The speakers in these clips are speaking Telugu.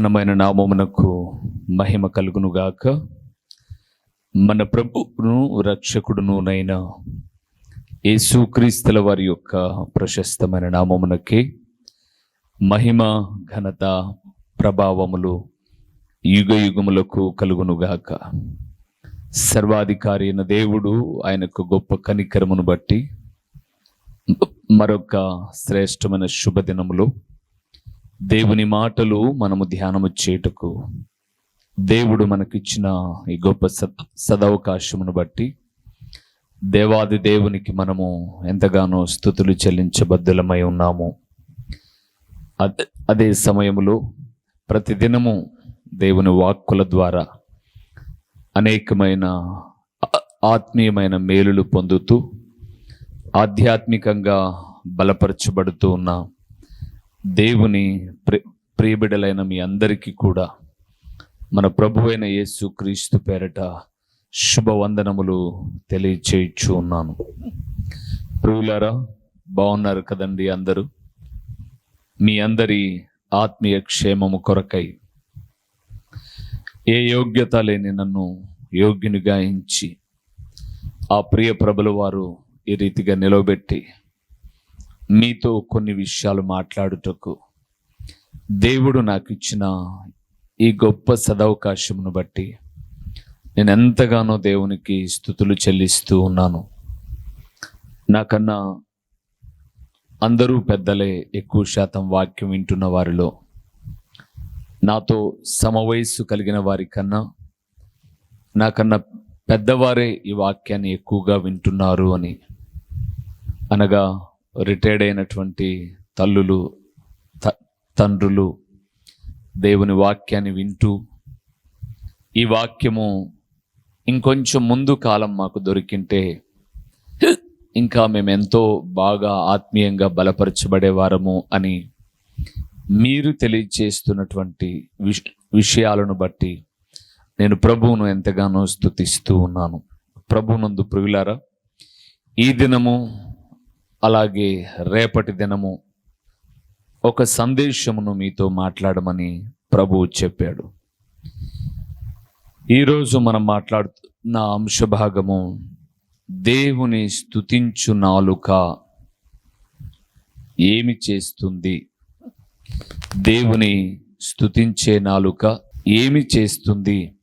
ఘనమైన నామమునకు మహిమ కలుగునుగాక. మన ప్రభువును రక్షకుడునునైన యేసుక్రీస్తుల వారి యొక్క ప్రశస్తమైన నామమునకి మహిమ ఘనత ప్రభావములు యుగ యుగములకు కలుగునుగాక. సర్వాధికారి అయిన దేవుడు ఆయనకు గొప్ప కనికరమును బట్టి మరొక శ్రేష్టమైన శుభదినములో దేవుని మాటలు మనము ధ్యానము చేయుటకు దేవుడు మనకిచ్చిన ఈ గొప్ప సదవకాశమును బట్టి దేవాది దేవునికి మనము ఎంతగానో స్థుతులు చెల్లించబద్దులమై ఉన్నాము. అదే అదే సమయంలో ప్రతిదినము దేవుని వాక్కుల ద్వారా అనేకమైన ఆత్మీయమైన మేలులు పొందుతూ ఆధ్యాత్మికంగా బలపరచబడుతూ ఉన్న. దేవుని ప్రి ప్రియబిడలైన మీ అందరికీ కూడా మన ప్రభువైన యేసు క్రీస్తు పేరట శుభవందనములు తెలియచేయచ్చు ఉన్నాను. ప్రియులారా బాగున్నారు కదండి అందరూ? మీ అందరి ఆత్మీయ క్షేమము కొరకై ఏ యోగ్యత లేని నన్ను యోగ్యునిగా ఎంచి ఆ ప్రియ ప్రభుల వారు ఈ రీతిగా నిలవబెట్టి మీతో కొన్ని విషయాలు మాట్లాడుటకు దేవుడు నాకు ఇచ్చిన ఈ గొప్ప సదవకాశమును బట్టి నేను ఎంతగానో దేవునికి స్థుతులు చెల్లిస్తూ ఉన్నాను. నాకన్నా అందరూ పెద్దలే ఎక్కువ శాతం వాక్యం వింటున్న వారిలో నాతో సమవయస్సు కలిగిన వారి కన్నా నాకన్నా పెద్దవారే ఈ వాక్యాన్ని ఎక్కువగా వింటున్నారు అని. అనగా రిటైర్డ్ అయినటువంటి తల్లులు త- తండ్రులు దేవుని వాక్యాన్ని వింటూ ఈ వాక్యము ఇంకొంచెం ముందు కాలం మాకు దొరికింటే ఇంకా మేము ఎంతో బాగా ఆత్మీయంగా బలపరచబడేవారము అని మీరు తెలియచేస్తున్నటువంటి విష విషయాలను బట్టి నేను ప్రభువును ఎంతగానో స్తుతిస్తూ ఉన్నాను. ప్రభునందు ప్రియులారా ఈ దినము అలాగే రేపటి దినము ఒక సందేశమును మీతో మాట్లాడమని ప్రభువు చెప్పాడు. ఈరోజు మనం మాట్లాడుతున్న అంశభాగము దేవుని స్థుతించు నాలుక ఏమి చేస్తుంది? దేవుని స్థుతించే నాలుక ఏమి చేస్తుంది?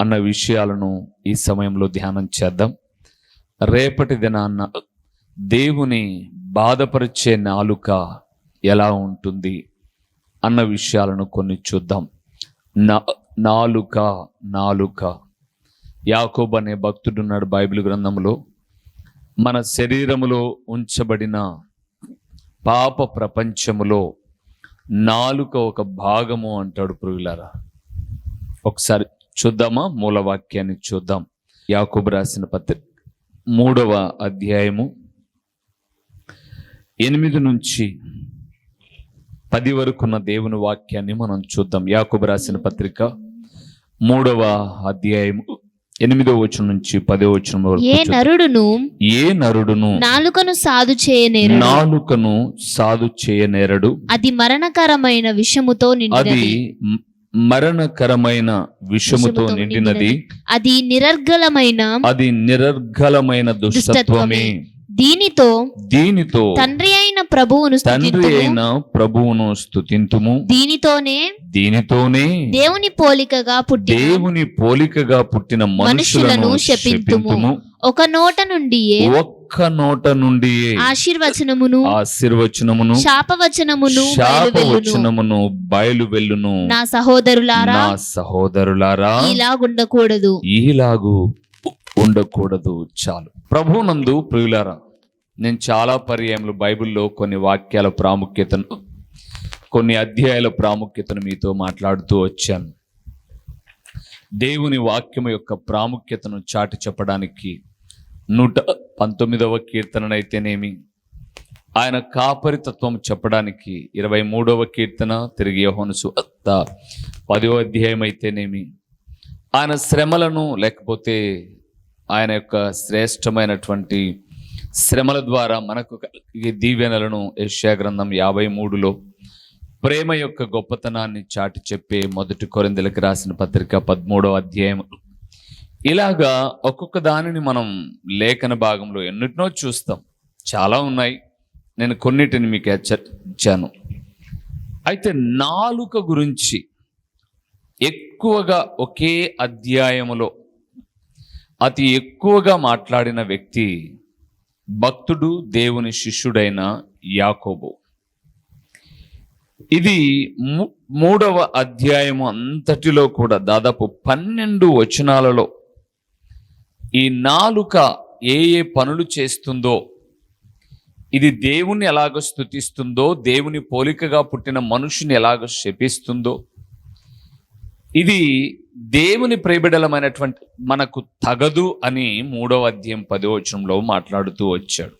అన్న విషయాలను ఈ సమయంలో ధ్యానం చేద్దాం. రేపటి దినాన్న దేవుని బాధపరిచే నాలుక ఎలా ఉంటుంది అన్న విషయాలను కొన్ని చూద్దాం. నా నాలుక నాలుక. యాకోబ్ అనే భక్తుడున్నాడు బైబిల్ గ్రంథంలో. మన శరీరములో ఉంచబడిన పాప ప్రపంచములో నాలుక ఒక భాగము అంటాడు పురుగులారా ఒకసారి చూద్దామా? మూలవాక్యాన్ని చూద్దాం. యాకోబు రాసిన పత్రిక మూడవ అధ్యాయము ఎనిమిది నుంచి పది వరకున్న దేవుని వాక్యాన్ని మనం చూద్దాం. యాకోబు రాసిన పత్రిక మూడవ అధ్యాయము ఎనిమిదో వచనం నుంచి పదో వచనం వరకు ఏ. నరుడును? ఏ నరుడును? నాలుకను సాధు చేయనేరు నాలుకను సాధు చేయనేరడు. అది మరణకరమైన విషముతో అది మరణకరమైన విషముతో నిండినది. అది నిరర్గలమైన అది నిరర్గలమైన దుష్టత్వమే. దీనితో దీనితో తండ్రి అయిన ప్రభువును తండ్రి. అయిన ప్రభువును స్తుతింతుము దీనితోనే దీనితోనే దేవుని పోలికగా పుట్టిన దేవుని పోలికగా పుట్టిన మనుషులను శపింతుము. ఒక నోట నుండి ఒక్క నోట నుండి ఆశీర్వచనమును ఆశీర్వచనమును శాపవచనమును. శాపవచనమును బయలు వెళ్ళును నా సహోదరులారా నా సహోదరులారా ఇలాగుండకూడదు ఈలాగు ఉండకూడదు చాలు ప్రభునందు ప్రియులారా నేను చాలా పర్యాయములు బైబిల్లో కొన్ని వాక్యాల ప్రాముఖ్యతను కొన్ని అధ్యాయాల ప్రాముఖ్యతను మీతో మాట్లాడుతూ వచ్చాను. దేవుని వాక్యం యొక్క ప్రాముఖ్యతను చాటి చెప్పడానికి నూట పంతొమ్మిదవ కీర్తననైతేనేమి ఆయన కాపరితత్వం చెప్పడానికి ఇరవై మూడవ కీర్తన తిరిగి హోనసు అత్త పదవ అధ్యాయం అయితేనేమి ఆయన శ్రమలను లేకపోతే ఆయన యొక్క శ్రేష్టమైనటువంటి శ్రమల ద్వారా మనకు కలిగే దీవెనలను యెషయా గ్రంథం యాభై మూడులో ప్రేమ యొక్క గొప్పతనాన్ని చాటి చెప్పే మొదటి కొరిందలకు రాసిన పత్రిక పదమూడవ అధ్యాయం. ఇలాగా ఒక్కొక్క దానిని మనం లేఖన భాగంలో ఎన్నిటినో చూస్తాం. చాలా ఉన్నాయి. నేను కొన్నిటిని మీకు హెచ్చరించాను. అయితే నాలుక గురించి ఎక్కువగా ఒకే అధ్యాయములో అతి ఎక్కువగా మాట్లాడిన వ్యక్తి భక్తుడు దేవుని శిష్యుడైన యాకోబు. ఇది మూడవ అధ్యాయము అంతటిలో కూడా దాదాపు పన్నెండు వచనాలలో ఈ నాలుక ఏ ఏ పనులు చేస్తుందో ఇది దేవుణ్ణి ఎలాగ స్థుతిస్తుందో దేవుని పోలికగా పుట్టిన మనుషుని ఎలాగ శపిస్తుందో ఇది దేవుని ప్రేబిడలమైనటువంటి మనకు తగదు అని మూడవ అధ్యాయం పదో వచనంలో మాట్లాడుతూ వచ్చాడు.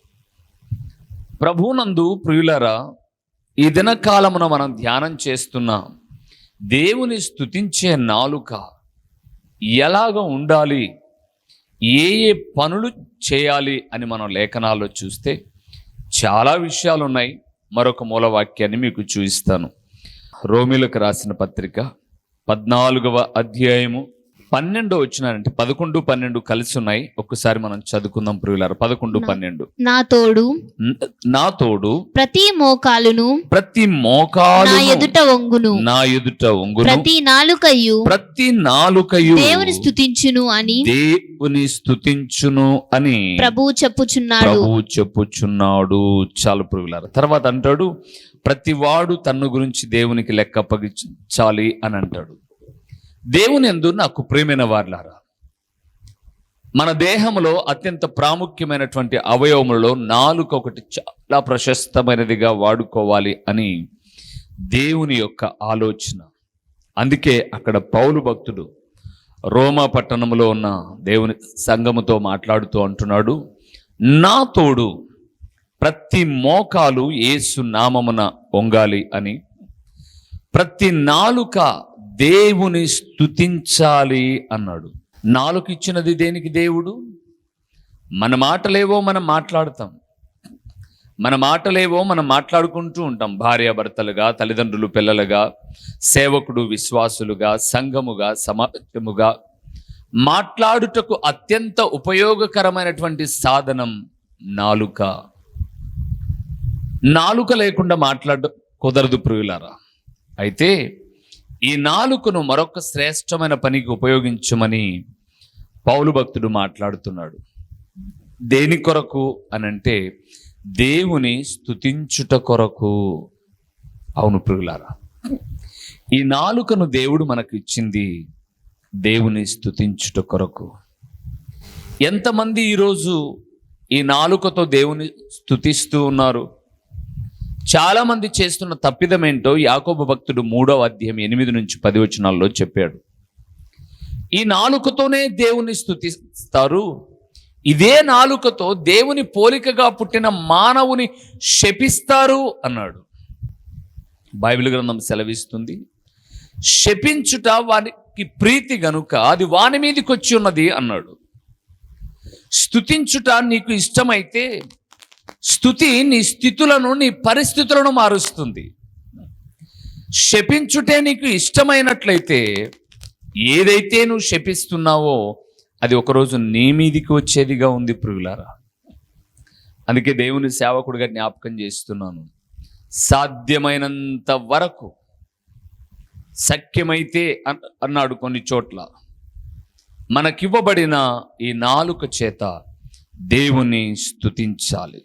ప్రభునందు ప్రియులరా ఈ దినకాలమున మనం ధ్యానం చేస్తున్న. దేవుని స్తుతించే నాలుక ఎలాగ ఉండాలి? ఏ ఏ పనులు చేయాలి అని మనం లేఖనాల్లో చూస్తే చాలా విషయాలు ఉన్నాయి మరొక మూలవాక్యాన్ని మీకు చూపిస్తాను. రోమిలకు రాసిన పత్రిక పద్నాలుగవ అధ్యాయము పన్నెండు వచ్చినారంటే పదకొండు పన్నెండు కలిసి ఉన్నాయి. ఒక్కసారి మనం చదువుకుందాం ప్రియులారు. పదకొండు పన్నెండు. నా తోడు న- తోడు ప్రతి మోకాలును ప్రతి నా మోకాలు ఎదుట వంగును. నా ఎదుట ఒంగును ప్రతి నాలుకయు ప్రతి నాలుకయు దేవుని స్తుతించును అని దేవుని స్తుతించును అని ప్రభువు చెప్పుచున్నాడు. ప్రభు చెప్పుచున్నాడు. చాలు పురుగులారు తర్వాత అంటాడు ప్రతివాడు తన్ను గురించి దేవునికి లెక్క అప్పగించాలి అని అంటాడు. దేవుని ఎందు నాకు ప్రేమైన వార్లారా మన దేహంలో అత్యంత ప్రాముఖ్యమైనటువంటి అవయవములలో నాలుక ఒకటి చాలా ప్రశస్తమైనదిగా వాడుకోవాలి అని దేవుని యొక్క ఆలోచన. అందుకే అక్కడ పౌలు భక్తుడు రోమా పట్టణంలో ఉన్న దేవుని సంఘముతో మాట్లాడుతూ అంటున్నాడు నా తోడు ప్రతి మోకాలు ఏసు నామమున వంగాలి అని. ప్రతి నాలుక దేవుని స్తుతించాలి అన్నాడు. నాలుక ఇచ్చినది దేనికి దేవుడు? మన మాటలేవో మనం మాట్లాడతాం. మన మాటలేవో మనం మాట్లాడుకుంటూ ఉంటాం. భార్యాభర్తలుగా తల్లిదండ్రులు పిల్లలుగా సేవకుడు విశ్వాసులుగా సంఘముగా సమాజముగా. మాట్లాడుటకు అత్యంత ఉపయోగకరమైనటువంటి సాధనం నాలుక. నాలుక లేకుండా మాట్లాడ కుదరదు ప్రియులారా. అయితే ఈ నాలుకను మరొక శ్రేష్టమైన పనికి ఉపయోగించమని పౌలు భక్తుడు మాట్లాడుతున్నాడు. దేని కొరకు అనంటే దేవుని స్థుతించుట కొరకు. అవును ప్రియులారా. ఈ నాలుకను దేవుడు మనకు ఇచ్చింది దేవుని స్థుతించుట కొరకు. ఎంతమంది ఈరోజు ఈ నాలుకతో దేవుని స్థుతిస్తూ ఉన్నారు? చాలా మంది చేస్తున్న తప్పిదం ఏంటో భక్తుడు మూడవ అధ్యాయం ఎనిమిది నుంచి పది వచనాల్లో చెప్పాడు. ఈ నాలుకతోనే దేవుని స్తుతిస్తారు. ఇదే నాలుకతో దేవుని పోలికగా పుట్టిన మానవుని శపిస్తారు అన్నాడు. బైబిల్ గ్రంథం సెలవిస్తుంది. శపించుట వానికి ప్రీతి గనుక అది వాని మీదకి వచ్చి ఉన్నది అన్నాడు. స్తుతించుట నీకు ఇష్టమైతే స్థుతి నీ స్థితులను నీ పరిస్థితులను మారుస్తుంది. శపించుటే నీకు ఇష్టమైనట్లయితే ఏదైతే నువ్వు శపిస్తున్నావో అది ఒకరోజు నీ మీదికి వచ్చేదిగా ఉంది ప్రియులారా. అందుకే దేవుని సేవకుడిగా జ్ఞాపకం చేస్తున్నాను. సాధ్యమైనంత వరకు సఖ్యమైతే అన్- అన్నాడు కొన్ని చోట్ల. మనకివ్వబడిన ఈ నాలుక చేత దేవుని స్థుతించాలి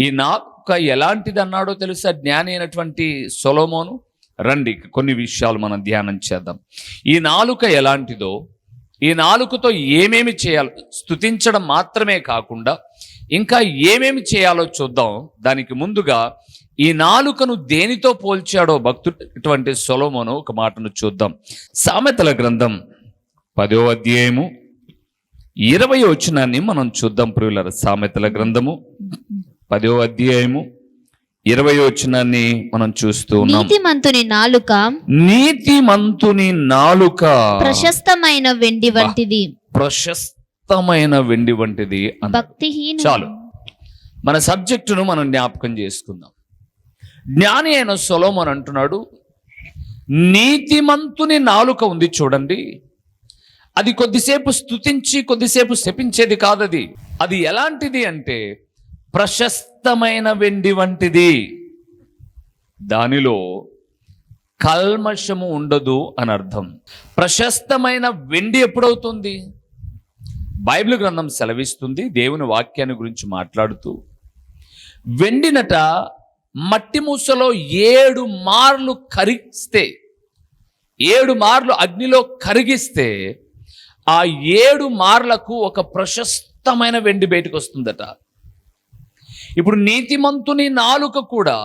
ఈ నాలుక ఎలాంటిది అన్నాడో తెలుసా? జ్ఞాని అయినటువంటి సొలోమోను? రండి కొన్ని విషయాలు మనం ధ్యానం చేద్దాం. ఈ నాలుక ఎలాంటిదో ఈ నాలుకతో ఏమేమి చేయాలో స్తుతించడం మాత్రమే కాకుండా ఇంకా ఏమేమి చేయాలో చూద్దాం. దానికి ముందుగా ఈ నాలుకను దేనితో పోల్చాడో భక్తుడటువంటి సొలోమోను ఒక మాటను చూద్దాం. సామెతల గ్రంథం పదో అధ్యాయము ఇరవై వచనాన్ని మనం చూద్దాం ప్రియుల సామెతల గ్రంథము పదో అధ్యాయము ఇరవై వచనాన్ని మనం చూస్తూ ఉన్నాం. నీతిమంతుని నాలుక నీతిమంతుని నాలుక. ప్రశస్తమైన వెండి వంటిది. ప్రశస్తమైన వెండి వంటిది భక్తిహీన చాలు. మన సబ్జెక్టును మనం జ్ఞాపకం చేసుకుందాం. జ్ఞాని అయిన సొలోమన్ అంటున్నాడు నీతిమంతుని నాలుక ఉంది చూడండి. అది కొద్దిసేపు స్తుతించి కొద్దిసేపు శపించేది కాదది. అది ఎలాంటిది అంటే ప్రశస్తమైన వెండి వంటిది. దానిలో కల్మషము ఉండదు అని అర్థం ప్రశస్తమైన వెండి ఎప్పుడవుతుంది? బైబిల్ గ్రంథం సెలవిస్తుంది దేవుని వాక్యాన్ని గురించి మాట్లాడుతూ. వెండినట మట్టి మూసలో ఏడు మార్లు కరిగిస్తే ఏడు మార్లు అగ్నిలో కరిగిస్తే ఆ ఏడు మార్లకు ఒక ప్రశస్తమైన వెండి బయటకు వస్తుందట ఇప్పుడు నీతిమంతుని నాలుక కూడా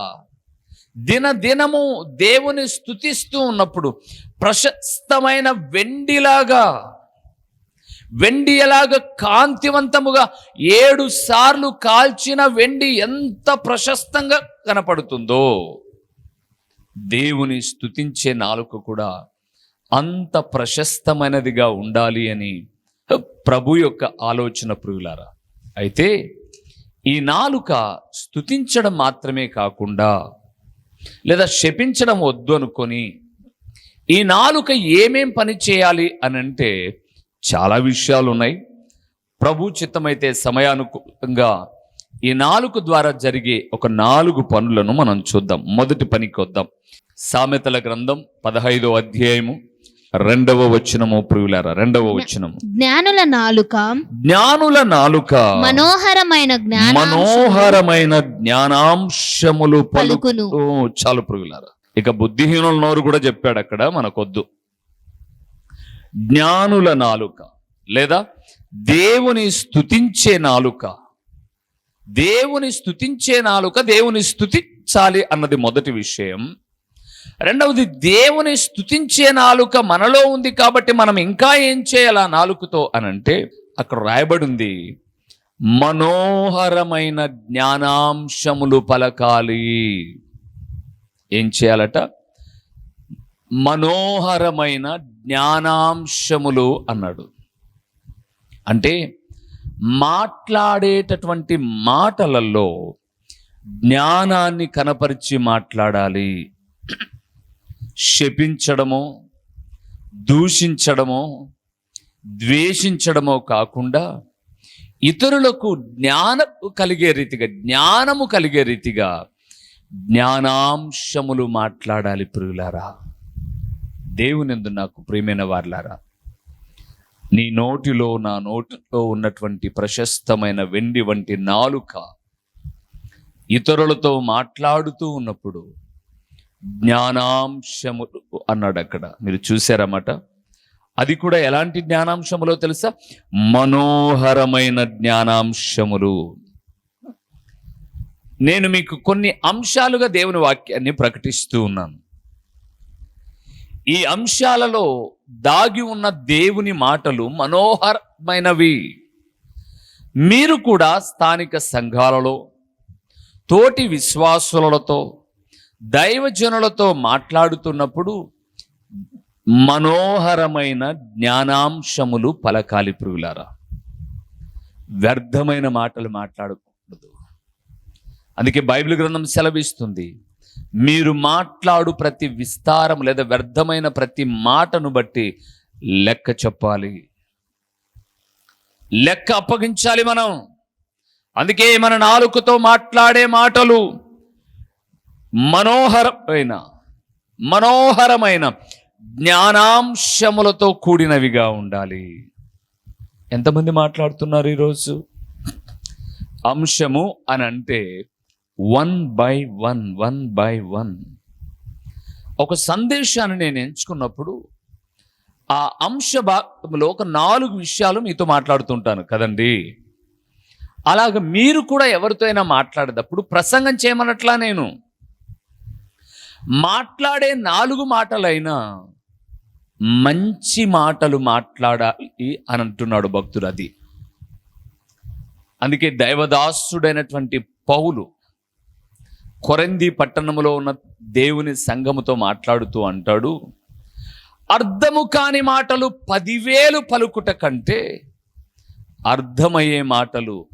దినదినము దేవుని స్థుతిస్తూ ఉన్నప్పుడు ప్రశస్తమైన వెండిలాగా వెండి ఎలాగ కాంతివంతముగా ఏడు సార్లు కాల్చిన వెండి ఎంత ప్రశస్తంగా కనపడుతుందో దేవుని స్థుతించే నాలుక కూడా అంత ప్రశస్తమైనదిగా ఉండాలి అని ప్రభు యొక్క ఆలోచన ప్రియులారా. అయితే ఈ నాలుక స్తుతించడం మాత్రమే కాకుండా లేదా శపించడం వద్దు అనుకొని ఈ నాలుక ఏమేం పని చేయాలి అని అంటే చాలా విషయాలు ఉన్నాయి. ప్రభు చిత్తమైతే సమయానుకూలంగా ఈ నాలుగు ద్వారా జరిగే ఒక నాలుగు పనులను మనం చూద్దాం. మొదటి పనికి వద్దాం. సామెతల గ్రంథం పదహైదో అధ్యాయము రెండవ వచనము ప్రియులారా రెండవ వచనము. జ్ఞానుల నాలుక. జ్ఞానుల నాలుక. మనోహరమైన జ్ఞాన మనోహరమైన జ్ఞానాంశములు పలుకును. చాలు ప్రియులారా. ఇక బుద్ధిహీనుల నోరు కూడా చెప్పాడు అక్కడ మనకొద్దు. జ్ఞానుల నాలుక లేదా దేవుని స్తుతించే నాలుక. దేవుని స్తుతించే నాలుక దేవుని స్తుతించాలి అన్నది మొదటి విషయం. రెండవది దేవుని స్తుతించే నాలుక మనలో ఉంది కాబట్టి మనం ఇంకా ఏం చేయాలి ఆ నాలుకతో అని అంటే అక్కడ రాయబడింది మనోహరమైన జ్ఞానాంశములు పలకాలి. ఏం చేయాలట? మనోహరమైన జ్ఞానాంశములు అన్నాడు. అంటే మాట్లాడేటటువంటి మాటలలో జ్ఞానాన్ని కనపరిచి మాట్లాడాలి. శపించడమో దూషించడమో ద్వేషించడమో కాకుండా ఇతరులకు జ్ఞానము కలిగే రీతిగా జ్ఞానము కలిగే రీతిగా జ్ఞానాంశములు మాట్లాడాలి ప్రియులారా. దేవునిందు నాకు ప్రియమైన వార్లారా నీ నోటిలో నా నోటిలో ఉన్నటువంటి ప్రశస్తమైన వెండి వంటి నాలుక ఇతరులతో మాట్లాడుతూ ఉన్నప్పుడు జ్ఞానాంశములు అన్నాడు అక్కడ. మీరు చూసారన్నమాట అది కూడా ఎలాంటి జ్ఞానాంశములో తెలుసా? మనోహరమైన జ్ఞానాంశములు. నేను మీకు కొన్ని అంశాలుగా దేవుని వాక్యాన్ని ప్రకటిస్తూ ఉన్నాను. ఈ అంశాలలో దాగి ఉన్న దేవుని మాటలు మనోహరమైనవి. మీరు కూడా స్థానిక సంఘాలలో తోటి విశ్వాసులతో దైవజనులతో మాట్లాడుతున్నప్పుడు మనోహరమైన జ్ఞానాంశములు పలకాలి పురుగులారా వ్యర్థమైన మాటలు మాట్లాడకూడదు. అందుకే బైబిల్ గ్రంథం సెలవిస్తుంది మీరు మాట్లాడు ప్రతి విస్తారం లేదా వ్యర్థమైన ప్రతి మాటను బట్టి లెక్క చెప్పాలి. లెక్క అప్పగించాలి మనం. అందుకే మన నాలుకతో మాట్లాడే మాటలు మనోహరమైన మనోహరమైన జ్ఞానాంశములతో కూడినవిగా ఉండాలి. ఎంతమంది మాట్లాడుతున్నారు ఈరోజు? అంశము అని అంటే one by one one by one. ఒక సందేశాన్ని నేను ఎంచుకున్నప్పుడు ఆ అంశ భాగంలో ఒక నాలుగు విషయాలు మీతో మాట్లాడుతుంటాను కదండి. అలాగ మీరు కూడా ఎవరితో అయినా మాట్లాడేటప్పుడు ప్రసంగం చేయమన్నట్లా నేను మాట్లాడే నాలుగు మాటలైనా మంచి మాటలు మాట్లాడాలి అని అంటున్నాడు భక్తుడు అది. అందుకే దైవదాసుడైనటువంటి పౌలు కొరంది పట్టణంలో ఉన్న దేవుని సంఘముతో మాట్లాడుతూ అంటాడు అర్థము కాని మాటలు పదివేలు పలుకుట కంటే అర్థమయ్యే మాటలు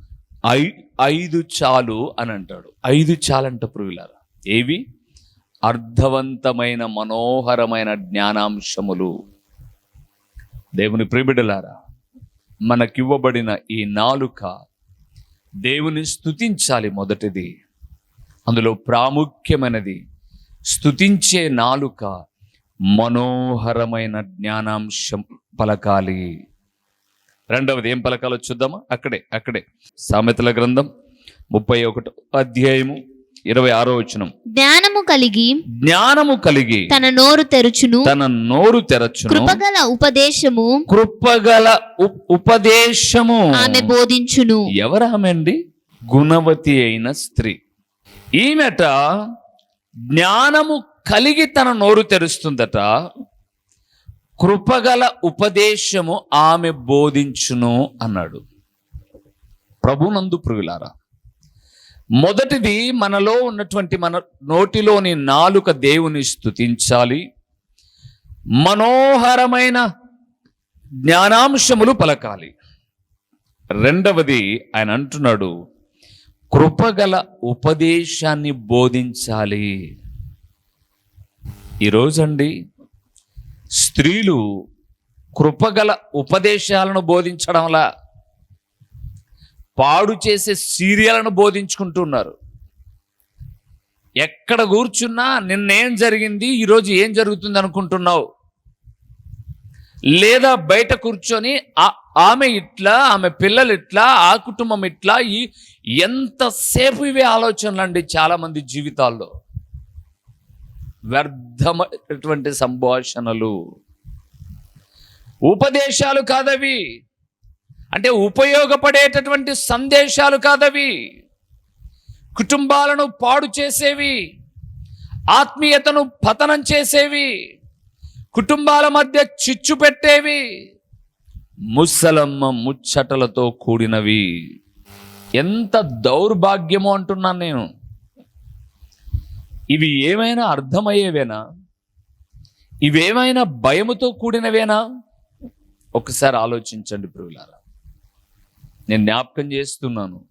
ఐ ఐదు చాలు అని అంటాడు. ఐదు చాలంట ప్రియులారా ఏవి? అర్థవంతమైన మనోహరమైన జ్ఞానాంశములు. దేవుని ప్రిబిడలారా మనకివ్వబడిన ఈ నాలుక దేవుని స్థుతించాలి మొదటిది. అందులో ప్రాముఖ్యమైనది స్థుతించే నాలుక మనోహరమైన జ్ఞానాంశం పలకాలి. రెండవది ఏం పలకాలో చూద్దామా? అక్కడే అక్కడే. సామెతల గ్రంథం ముప్పై ఒకటో అధ్యాయము ఇరవై ఆరో వచనం. జ్ఞానము కలిగి జ్ఞానము కలిగి తన నోరు తెరుచును. తన నోరు తెరచును. కృపగల ఉపదేశము కృపగల ఉపదేశము. ఆమె బోధించును. ఎవరామె అండి గుణవతి అయిన స్త్రీ. ఈమెట జ్ఞానము కలిగి తన నోరు తెరుస్తుందట. కృపగల ఉపదేశము ఆమె బోధించును అన్నాడు. ప్రభునందు ప్రియులారా మొదటిది మనలో ఉన్నటువంటి మన నోటిలోని నాలుక దేవుని స్తుతించాలి. మనోహరమైన జ్ఞానాంశములు పలకాలి. రెండవది ఆయన అంటున్నాడు కృపగల ఉపదేశాన్ని బోధించాలి. ఈరోజండి స్త్రీలు కృపగల ఉపదేశాలను బోధించడంలా పాడు చేసే సీరియలను బోధించుకుంటున్నారు. ఎక్కడ కూర్చున్నా నిన్నేం జరిగింది ఈరోజు ఏం జరుగుతుంది అనుకుంటున్నావు? లేదా బయట కూర్చొని ఆమె ఇట్లా ఆమె పిల్లలు ఇట్లా ఆ కుటుంబం ఇట్లా ఈ ఎంతసేపు ఇవే ఆలోచనలు అండి చాలామంది జీవితాల్లో. వ్యర్థమైనటువంటి సంభాషణలు. ఉపదేశాలు కాదవి. అంటే ఉపయోగపడేటటువంటి సందేశాలు కాదవి. కుటుంబాలను పాడు చేసేవి. ఆత్మీయతను పతనం చేసేవి. కుటుంబాల మధ్య చిచ్చు పెట్టేవి. ముసలమ్మ ముచ్చటలతో కూడినవి. ఎంత దౌర్భాగ్యమో అంటున్నాను నేను. ఇవి ఏమైనా అర్థమయ్యేవేనా? ఇవేమైనా భయముతో కూడినవేనా? ఒకసారి ఆలోచించండి ప్రియులారా. నేను జ్ఞాపకం చేస్తున్నాను.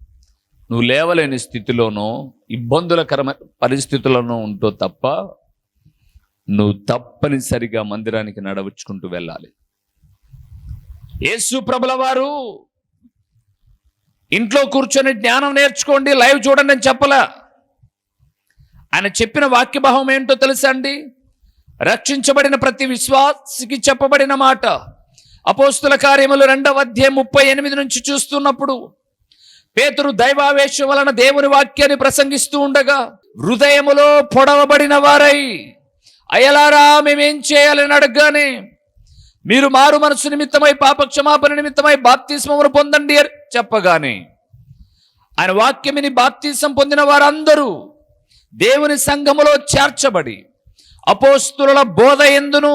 నువ్వు లేవలేని స్థితిలోనో ఇబ్బందులకరమైన పరిస్థితుల్లోనో ఉంటో తప్ప నువ్వు తప్పనిసరిగా మందిరానికి నడవచ్చుకుంటూ వెళ్ళాలి. యేసు ప్రభుల వారు ఇంట్లో కూర్చొని జ్ఞానం నేర్చుకోండి లైవ్ చూడండి అని చెప్పలా. ఆయన చెప్పిన వాక్యభావం ఏంటో తెలుసా అండి? రక్షించబడిన ప్రతి విశ్వాసికి చెప్పబడిన మాట. అపోస్తుల కార్యములు రెండవ అధ్యాయం ముప్పై ఎనిమిది నుంచి చూస్తున్నప్పుడు పేతురు దైవావేశం వలన దేవుని వాక్యాన్ని ప్రసంగిస్తూ ఉండగా హృదయములో పొడవబడిన వారై అయలారా మేమేం చేయాలని అడగగానే మీరు మారు మనసు నిమిత్తమై పాప క్షమాపణ నిమిత్తమై బాప్తిస్మమును పొందండి అని చెప్పగానే ఆయన వాక్యమిని బాప్తిసం పొందిన వారందరూ దేవుని సంఘములో చేర్చబడి అపోస్తుల బోధ ఎందును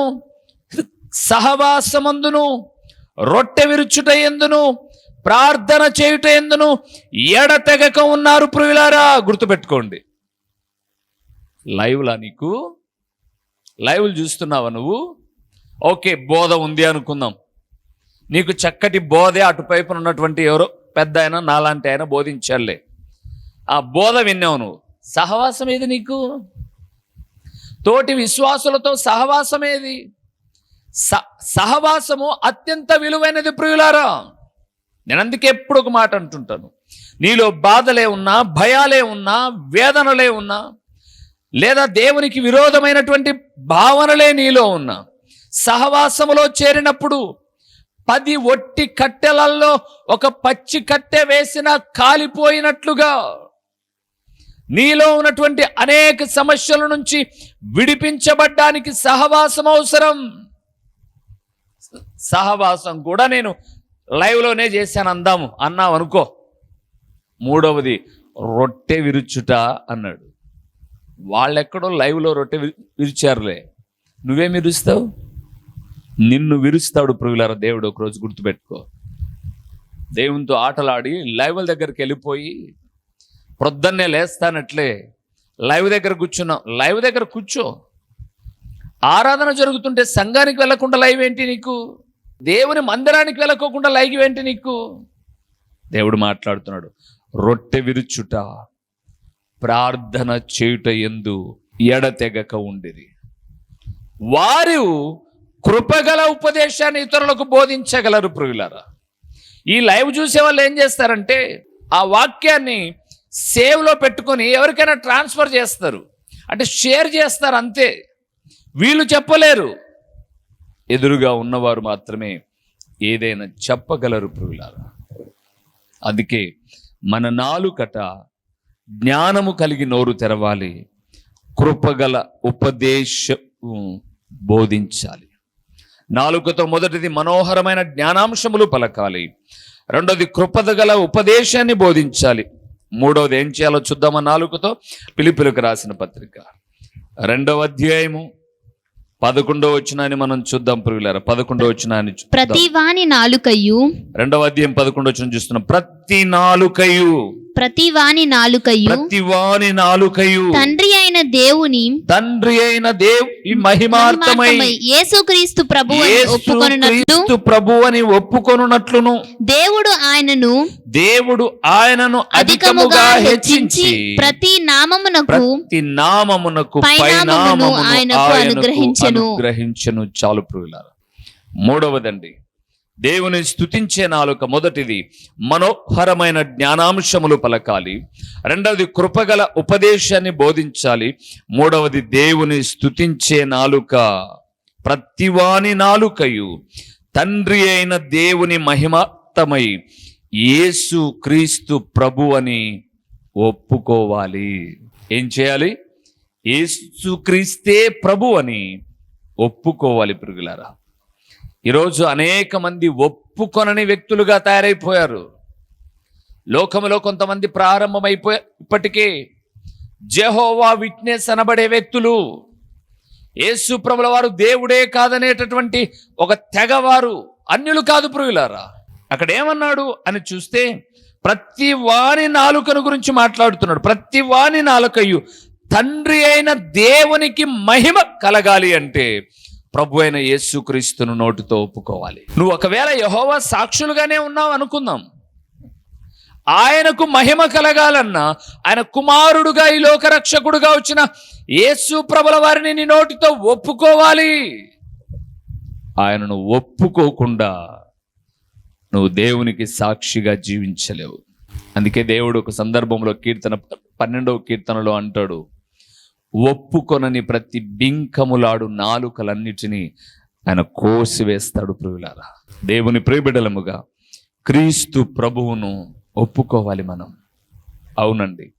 సహవాసమందును రొట్టె విరుచుట ఎందును ప్రార్థన చేయుట ఎందును ఎడతెగక ఉన్నారు ప్రియులారా? గుర్తుపెట్టుకోండి. లైవ్లా నీకు? లైవ్లు చూస్తున్నావా నువ్వు? ఓకే బోధ ఉంది అనుకుందాం. నీకు చక్కటి బోధే అటుపైపున ఉన్నటువంటి ఎవరో పెద్ద అయినా నాలాంటి అయినా బోధించాలే ఆ బోధ విన్నావు నువ్వు. సహవాసం ఏది నీకు? తోటి విశ్వాసులతో సహవాసం ఏది సహవాసము అత్యంత విలువైనది ప్రియులారా. నేను అందుకే ఎప్పుడు ఒక మాట అంటుంటాను. నీలో బాధలే ఉన్నా భయాలే ఉన్నా వేదనలే ఉన్నా లేదా దేవునికి విరోధమైనటువంటి భావనలే నీలో ఉన్నా సహవాసములో చేరినప్పుడు పది ఒట్టి కట్టెలల్లో ఒక పచ్చి కట్టె వేసిన కాలిపోయినట్లుగా నీలో ఉన్నటువంటి అనేక సమస్యల నుంచి విడిపించబడ్డానికి సహవాసం అవసరం సహవాసం కూడా నేను లైవ్లోనే చేశాను అందాము. అన్నావు అనుకో. మూడవది రొట్టె విరుచుట అన్నాడు. వాళ్ళెక్కడో లైవ్లో రొట్టె విరిచారులే. నువ్వేం విరుస్తావు? నిన్ను విరుస్తాడు ప్రభులార దేవుడు ఒకరోజు గుర్తుపెట్టుకో. దేవునితో ఆటలాడి లైవ్ల దగ్గరికి వెళ్ళిపోయి ప్రొద్దన్నే లేస్తానట్లే. లైవ్ దగ్గర కూర్చున్నాం లైవ్ దగ్గర కూర్చో. ఆరాధన జరుగుతుంటే సంఘానికి వెళ్ళకుండా లైవ్ ఏంటి నీకు? దేవుని మందిరానికి వెళ్ళకోకుండా లైవ్ వెంట నీకు? దేవుడు మాట్లాడుతున్నాడు రొట్టె విరుచుట ప్రార్థన చేయుట ఎందు ఎడతెగక ఉండేది వారు కృపగల ఉపదేశాన్ని ఇతరులకు బోధించగలరు ప్రియులారా. ఈ లైవ్ చూసే వాళ్ళు ఏం చేస్తారంటే ఆ వాక్యాన్ని సేవ్లో పెట్టుకొని ఎవరికైనా ట్రాన్స్ఫర్ చేస్తారు. అంటే షేర్ చేస్తారు అంతే. వీళ్ళు చెప్పలేరు. ఎదురుగా ఉన్నవారు మాత్రమే ఏదైనా చెప్పగలరు ప్రియులారా. అందుకే మన నాలుకట జ్ఞానము కలిగి నోరు తెరవాలి కృపగల ఉపదేశ బోధించాలి. నాలుకతో మొదటిది మనోహరమైన జ్ఞానాంశములు పలకాలి రెండోది కృపద గల ఉపదేశాన్ని బోధించాలి మూడవది ఏం చేయాలో చూద్దామా నాలుకతో? పిలిపిలకు రాసిన పత్రిక. రెండవ అధ్యాయము పదకొండవ వచ్చినాన్ని మనం చూద్దాం పురుగులారా పదకొండవ వచ్చినాన్ని. ప్రతి వాని నాలుకయు. రెండవ అధ్యాయం పదకొండవ వచ్చిన చూస్తున్నాం. ప్రతి నాలుకయు. ప్రతి వాని నాలుకయు. ప్రతి వాని నాలుకయు. తండ్రి అయిన దేవుని తండ్రి అయిన దేవ్ ఈ మహిమార్థమై యేసుక్రీస్తు ప్రభు ఒప్పుకొనున్నట్లు ప్రభు అని ఒప్పుకొనున్నట్లును. దేవుడు ఆయనను దేవుడు ఆయనను అధికముగా హెచ్చించి ప్రతి నామమునకు ప్రతి నామమునకు పైనామమును ఆయనకు అనుగ్రహించెను. అనుగ్రహించెను. చాలు ప్రియులారా. మూడవదండి. దేవుని స్థుతించే నాలుక మొదటిది మనోహరమైన జ్ఞానాంశములు పలకాలి. రెండవది కృపగల ఉపదేశాన్ని బోధించాలి. మూడవది దేవుని స్థుతించే నాలుక ప్రతివాని నాలుకయు. తండ్రి అయిన దేవుని మహిమాత్తమై యేసు క్రీస్తు ప్రభు అని ఒప్పుకోవాలి. ఏం చేయాలి? యేసు క్రీస్తే ప్రభు అని ఒప్పుకోవాలి పురుగులారా ఈరోజు అనేక మంది ఒప్పుకొనని వ్యక్తులుగా తయారైపోయారు. లోకములో కొంతమంది ప్రారంభమైపోయే ఇప్పటికే జెహోవా విట్నెస్ అనబడే వ్యక్తులు యేసుప్రభుల వారు దేవుడే కాదనేటటువంటి ఒక తెగవారు అన్యులు కాదు పురుగులారా అక్కడ ఏమన్నాడు అని చూస్తే ప్రతి వాని నాలుకను గురించి మాట్లాడుతున్నాడు. ప్రతి వాని నాలుకయ్యు తండ్రి అయిన దేవునికి మహిమ కలగాలి అంటే ప్రభు అయిన యేసుక్రీస్తును నోటితో ఒప్పుకోవాలి. నువ్వు ఒకవేళ యహోవా సాక్షులుగానే ఉన్నావు అనుకుందాం. ఆయనకు మహిమ కలగాలన్నా ఆయన కుమారుడుగా ఈ లోకరక్షకుడుగా వచ్చిన యేసు ప్రభుల వారిని నీ నోటితో ఒప్పుకోవాలి. ఆయనను ఒప్పుకోకుండా నువ్వు దేవునికి సాక్షిగా జీవించలేవు. అందుకే దేవుడు ఒక సందర్భంలో కీర్తన పన్నెండవ కీర్తనలో అంటాడు ఒప్పుకొనని ప్రతి బింకములాడు నాలుకలన్నిటినీ ఆయన కోసివేస్తాడు ప్రియులారా. దేవుని ప్రియబిడలముగా క్రీస్తు ప్రభువును ఒప్పుకోవాలి మనం. అవునండి.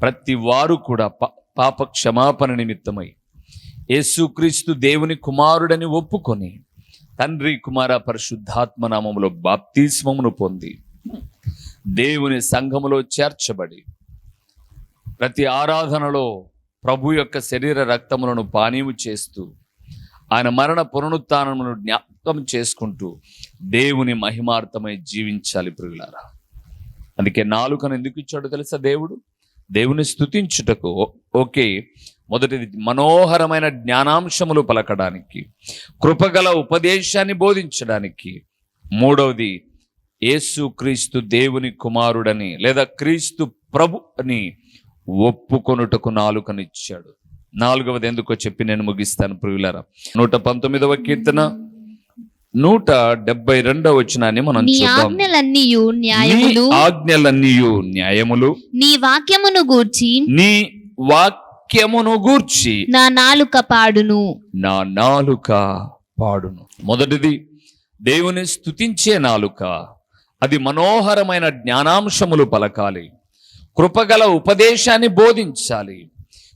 ప్రతి వారు కూడా పా- పాప క్షమాపణ నిమిత్తమై యేసుక్రీస్తు దేవుని కుమారుడని ఒప్పుకొని తండ్రి కుమార పరిశుద్ధాత్మ నామములో బాప్తిస్మమును పొంది దేవుని సంఘములో చేర్చబడి ప్రతి ఆరాధనలో ప్రభు యొక్క శరీర రక్తములను పానీయము చేస్తూ ఆయన మరణ పునరుత్నమును జ్ఞాపకం చేసుకుంటూ దేవుని మహిమార్థమై జీవించాలి ప్రియులారా. అందుకే నాలుకను ఎందుకు ఇచ్చాడో తెలుసా దేవుడు? దేవుని స్తుతించుటకు. ఓ- ఓకే మొదటిది మనోహరమైన జ్ఞానాంశములు పలకడానికి కృపగల ఉపదేశాన్ని బోధించడానికి. మూడవది యేసు క్రీస్తు దేవుని కుమారుడని లేదా క్రీస్తు ప్రభు అని ఒప్పుకొనుటకు నాలుకనిచ్చాడు. నాలుగవది ఎందుకో చెప్పి నేను ముగిస్తాను ప్రియులారా. నూట పంతొమ్మిదవ కీర్తన నూట డెబ్బై రెండవ వచనాన్ని మనం ఆజ్ఞలన్నీయు న్యాయములు. ఆజ్ఞలన్నీయు న్యాయములు. నీ వాక్యమును గూర్చి. నీ వాక్యమును గూర్చి. నా నాలుక పాడును. నా నాలుక పాడును. మొదటిది దేవుని స్తుతించే నాలుక. అది మనోహరమైన జ్ఞానాంశములు పలకాలి. కృపగల ఉపదేశాన్ని బోధించాలి.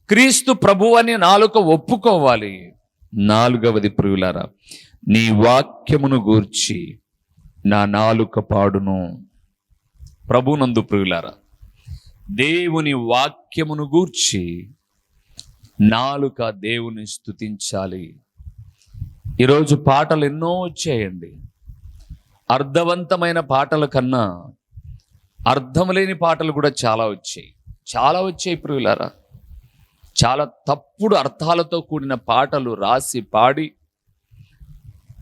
క్రీస్తు ప్రభు అని నాలుక ఒప్పుకోవాలి. నాలుగవది ప్రియులారా నీ వాక్యమును గూర్చి నా నాలుక పాడును. ప్రభునందు ప్రియులారా దేవుని వాక్యమును గూర్చి నాలుక దేవుని స్తుతించాలి. ఈరోజు పాటలు ఎన్నో వచ్చాయండి అర్థవంతమైన పాటల కన్నా అర్థం లేని పాటలు కూడా చాలా వచ్చాయి. చాలా వచ్చాయి ప్రియులారా. చాలా తప్పుడు అర్థాలతో కూడిన పాటలు రాసి పాడి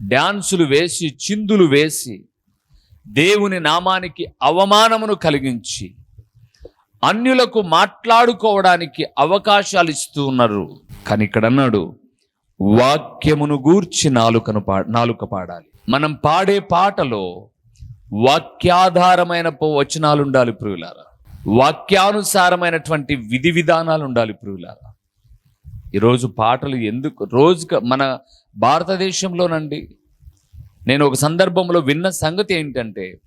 డ్యాన్సులు వేసి చిందులు వేసి దేవుని నామానికి అవమానమును కలిగించి అన్యులకు మాట్లాడుకోవడానికి అవకాశాలు ఇస్తూ ఉన్నారు. కానీ ఇక్కడ అన్నాడు వాక్యమును గూర్చి నాలుకను పా నాలుక పాడాలి. మనం పాడే పాటలో వాక్యాధారమైన వచనాలు ఉండాలి ప్రియులారా. వాక్యానుసారమైనటువంటి విధి విధానాలు ఉండాలి ప్రియులారా. ఈరోజు పాటలు ఎందుకు రోజు మన భారతదేశంలోనండి నేను ఒక సందర్భంలో విన్న సంగతి ఏంటంటే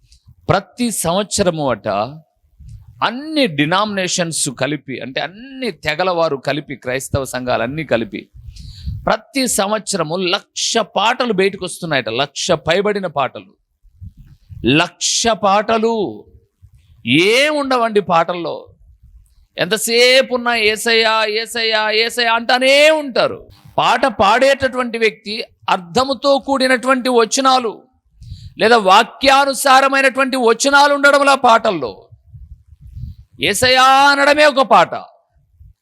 ప్రతి సంవత్సరము అట అన్ని డినామినేషన్స్ కలిపి అంటే అన్ని తెగల వారు కలిపి క్రైస్తవ సంఘాలు అన్నీ కలిపి ప్రతి సంవత్సరము లక్ష పాటలు బయటకు వస్తున్నాయట లక్ష పైబడిన పాటలు. లక్ష పాటలు. ఏముండవండి పాటల్లో? ఎంతసేపు ఉన్నా ఏసయ్యా ఏసయ్యా ఏసయ్యా అంటానే ఉంటారు. పాట పాడేటటువంటి వ్యక్తి అర్థముతో కూడినటువంటి వచనాలు లేదా వాక్యానుసారమైనటువంటి వచనాలు ఉండడంలా పాటల్లో. ఏసయా అనడమే ఒక పాట.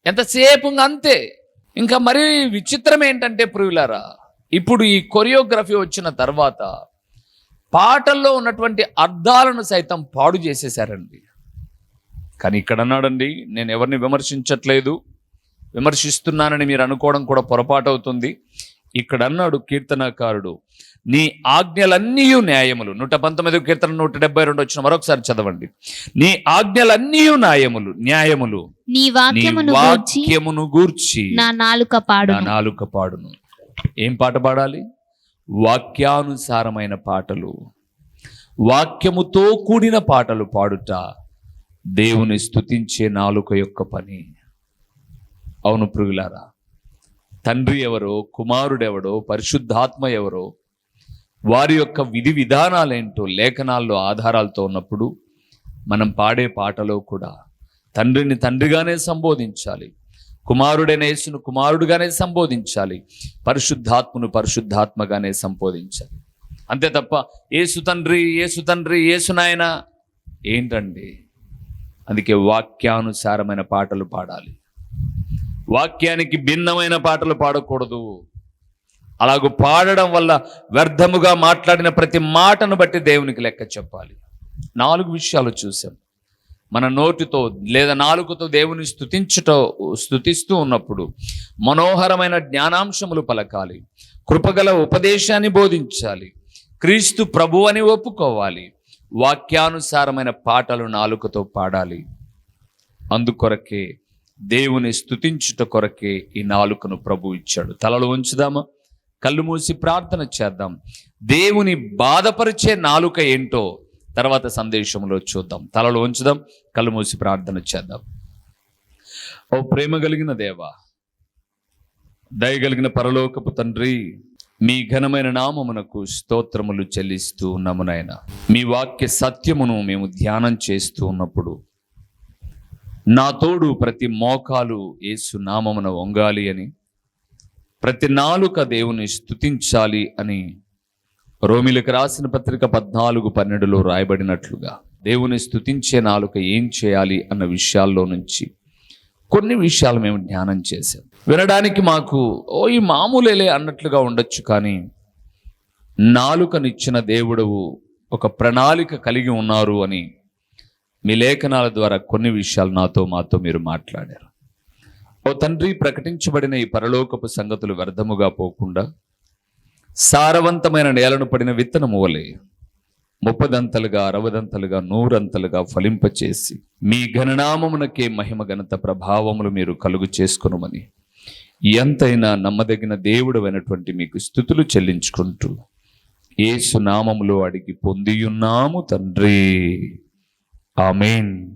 ఎంతసేపు అంతే. ఇంకా మరీ విచిత్రం ఏంటంటే ప్రియులారా ఇప్పుడు ఈ కొరియోగ్రఫీ వచ్చిన తర్వాత పాటల్లో ఉన్నటువంటి అర్థాలను సైతం పాడు చేసేశారండి. కానీ ఇక్కడ అన్నాడండి నేను ఎవరిని విమర్శించట్లేదు. విమర్శిస్తున్నానని మీరు అనుకోవడం కూడా పొరపాటు అవుతుంది ఇక్కడ అన్నాడు కీర్తనకారుడు నీ ఆజ్ఞలన్నీ న్యాయములు నూట పంతొమ్మిది కీర్తన నూట డెబ్బై రెండు వచ్చిన మరొకసారి చదవండి. నీ ఆజ్ఞలన్నీ న్యాయములు న్యాయములు నీ వాక్యమును గూర్చి నా నాలుక నా పాడును నాలుక పాడును. ఏం పాట పాడాలి? వాక్యానుసారమైన పాటలు. వాక్యముతో కూడిన పాటలు పాడుట దేవుని స్తుతించే నాలుక యొక్క పని. అవును పురుగులారా తండ్రి ఎవరో కుమారుడెవడో పరిశుద్ధాత్మ ఎవరో వారి యొక్క విధి విధానాలేంటో లేఖనాల్లో ఆధారాలతో ఉన్నప్పుడు మనం పాడే పాటలో కూడా తండ్రిని తండ్రిగానే సంబోధించాలి. కుమారుడైన యేసును కుమారుడుగానే సంబోధించాలి. పరిశుద్ధాత్మను పరిశుద్ధాత్మగానే సంబోధించాలి. అంతే తప్ప ఏసు తండ్రి ఏసు తండ్రి ఏసునాయన ఏంటండి? అందుకే వాక్యానుసారమైన పాటలు పాడాలి. వాక్యానికి భిన్నమైన పాటలు పాడకూడదు. అలాగూ పాడడం వల్ల వ్యర్థముగా మాట్లాడిన ప్రతి మాటను బట్టి దేవునికి లెక్క చెప్పాలి. నాలుగు విషయాలు చూసాం మన నోటితో లేదా నాలుగుతో దేవుని స్థుతించుట స్థుతిస్తూ ఉన్నప్పుడు మనోహరమైన జ్ఞానాంశములు పలకాలి. కృపగల ఉపదేశాన్ని బోధించాలి. క్రీస్తు ప్రభు అని ఒప్పుకోవాలి. వాక్యానుసారమైన పాటలు నాలుకతో పాడాలి. అందుకొరకే దేవుని స్థుతించుట కొరకే ఈ నాలుకను ప్రభు ఇచ్చాడు. తలలు ఉంచుదామా కళ్ళు మూసి ప్రార్థన చేద్దాం. దేవుని బాధపరిచే నాలుక ఏంటో తర్వాత సందేశంలో చూద్దాం. తలలో ఉంచుదాం కళ్ళు మూసి ప్రార్థన చేద్దాం. ఓ ప్రేమ కలిగిన దేవా దయగలిగిన పరలోకపు తండ్రి మీ ఘనమైన నామమునకు స్తోత్రములు చెల్లిస్తూ ఉన్నాము మీ వాక్య సత్యమును మేము ధ్యానం చేస్తూ ఉన్నప్పుడు నా తోడు ప్రతి మోకాలు యేసు నామమున వంగాలి అని ప్రతి నాలుక దేవుని స్తుతించాలి అని రోమిలకు రాసిన పత్రిక పద్నాలుగు పన్నెండులో రాయబడినట్లుగా దేవుని స్తుతించే నాలుక ఏం చేయాలి అన్న విషయాల్లో నుంచి కొన్ని విషయాలు మేము ధ్యానం చేసాం వినడానికి మాకు ఓ ఈ మామూలేలే అన్నట్లుగా ఉండొచ్చు కానీ నాలుకనిచ్చిన దేవుడవు ఒక ప్రణాళిక కలిగి ఉన్నారు అని మీ లేఖనాల ద్వారా కొన్ని విషయాలు నాతో మాతో మీరు మాట్లాడారు. ఓ తండ్రి ప్రకటించబడిన ఈ పరలోకపు సంగతులు వ్యర్థముగా పోకుండా సారవంతమైన నేలను పడిన విత్తనము వలె ముప్పదంతలుగా అరవదంతలుగా నూరంతలుగా ఫలింపచేసి మీ ఘననామమునకే మహిమ ఘనత ప్రభావములు మీరు కలుగు చేసుకునమని ఎంతైనా నమ్మదగిన దేవుడు అయినటువంటి మీకు స్థుతులు చెల్లించుకుంటూ ఏసునామములు అడిగి పొందియున్నాము తండ్రి. ఆమెన్.